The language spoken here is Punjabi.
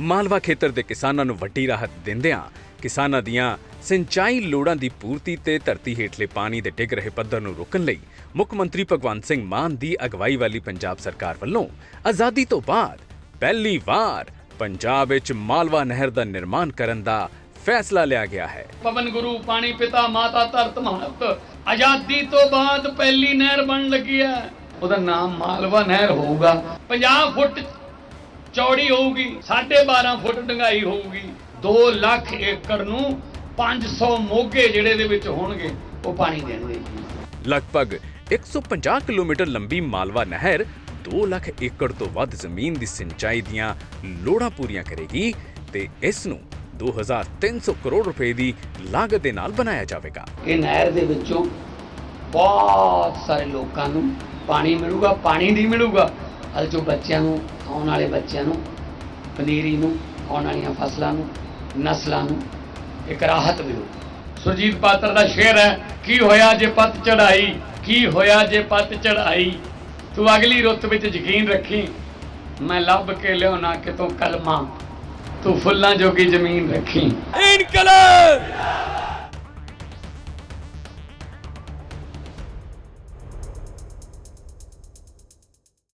ਮਾਲਵਾ ਖੇਤਰ ਦੇ ਕਿਸਾਨਾਂ ਨੂੰ ਵੱਡੀ ਰਾਹਤ ਦਿੰਦਿਆਂ ਕਿਸਾਨਾਂ ਦੀਆਂ ਸਿੰਚਾਈ ਲੋੜਾਂ ਦੀ ਪੂਰਤੀ ਤੇ ਧਰਤੀ ਹੇਠਲੇ ਪਾਣੀ ਦੇ ਡਿੱਗ ਰਹੇ ਪੱਧਰ ਨੂੰ ਰੋਕਣ ਲਈ ਮੁੱਖ ਮੰਤਰੀ ਭਗਵੰਤ ਸਿੰਘ ਮਾਨ ਦੀ ਅਗਵਾਈ ਵਾਲੀ ਪੰਜਾਬ ਸਰਕਾਰ ਵੱਲੋਂ ਆਜ਼ਾਦੀ ਤੋਂ ਬਾਅਦ ਪਹਿਲੀ ਵਾਰ ਪੰਜਾਬ ਵਿੱਚ ਮਾਲਵਾ ਨਹਿਰ ਦਾ ਨਿਰਮਾਣ ਕਰਨ ਦਾ ਫੈਸਲਾ ਲਿਆ ਗਿਆ ਹੈ। ਪਵਨ ਗੁਰੂ, ਪਾਣੀ ਪਿਤਾ, ਮਾਤਾ, ਧਰਤ ਮਹਤ ਆਜ਼ਾਦੀ ਤੋਂ ਬਾਅਦ ਪਹਿਲੀ ਨਹਿਰ ਬਣ ਲੱਗੀ ਹੈ। ਉਹਦਾ ਨਾਮ ਮਾਲਵਾ ਨਹਿਰ ਹੋਊਗਾ। 50 ਫੁੱਟ ਚੌੜੀ ਹੋਊਗੀ 12.5 ਫੁੱਟ ਡੰਗਾਈ ਹੋਊਗੀ। 2 ਲੱਖ ਏਕੜ ਨੂੰ 500 ਮੋਗੇ ਜਿਹੜੇ ਦੇ ਵਿੱਚ ਹੋਣਗੇ ਉਹ ਪਾਣੀ ਦੇਣਗੇ ਲਗਭਗ 150 ਕਿਲੋਮੀਟਰ ਲੰਬੀ ਮਾਲਵਾ ਨਹਿਰ 2 ਲੱਖ ਏਕੜ ਤੋਂ ਵੱਧ ਜ਼ਮੀਨ ਦੀ ਸਿੰਚਾਈ ਦੀਆਂ ਲੋੜਾਂ ਪੂਰੀਆਂ ਕਰੇਗੀ ਤੇ ਇਸ ਨੂੰ 2300 ਕਰੋੜ ਰੁਪਏ ਦੀ ਲਾਗਤ ਦੇ ਨਾਲ ਬਣਾਇਆ ਜਾਵੇਗਾ। ਇਹ ਨਹਿਰ ਦੇ ਵਿੱਚੋਂ ਬਹੁਤ ਸਾਰੇ ਲੋਕਾਂ ਨੂੰ ਪਾਣੀ ਮਿਲੂਗਾ ਪਾਣੀ ਨਹੀਂ ਮਿਲੂਗਾ। ਅੱਜ ਜੋ ਬੱਚਿਆਂ ਨੂੰ, ਆਉਣ ਵਾਲੇ ਬੱਚਿਆਂ ਨੂੰ, ਪਨੀਰੀ ਨੂੰ, ਆਉਣ ਵਾਲੀਆਂ ਫਸਲਾਂ ਨੂੰ, ਨਸਲਾਂ ਨੂੰ ਇੱਕ ਰਾਹਤ ਦਿਓ ਸੁਰਜੀਤ ਪਾਤਰ ਦਾ ਸ਼ੇਰ ਹੈ, ਕੀ ਹੋਇਆ ਜੇ ਪੱਤ ਚੜਾਈ ਕੀ ਹੋਇਆ ਜੇ ਪੱਤ ਚੜਾਈ ਤੂੰ ਅਗਲੀ ਰੁੱਤ ਵਿੱਚ ਯਕੀਨ ਰੱਖੀ, ਮੈਂ ਲੱਭ ਕੇ ਲਿਆਉਣਾ ਕਿਤੋਂ ਕਲਮਾ। ਤੂੰ ਫੁੱਲਾਂ ਜੋਗੀ ਜ਼ਮੀਨ ਰੱਖੀ। ਇਨਕਲਾਬ!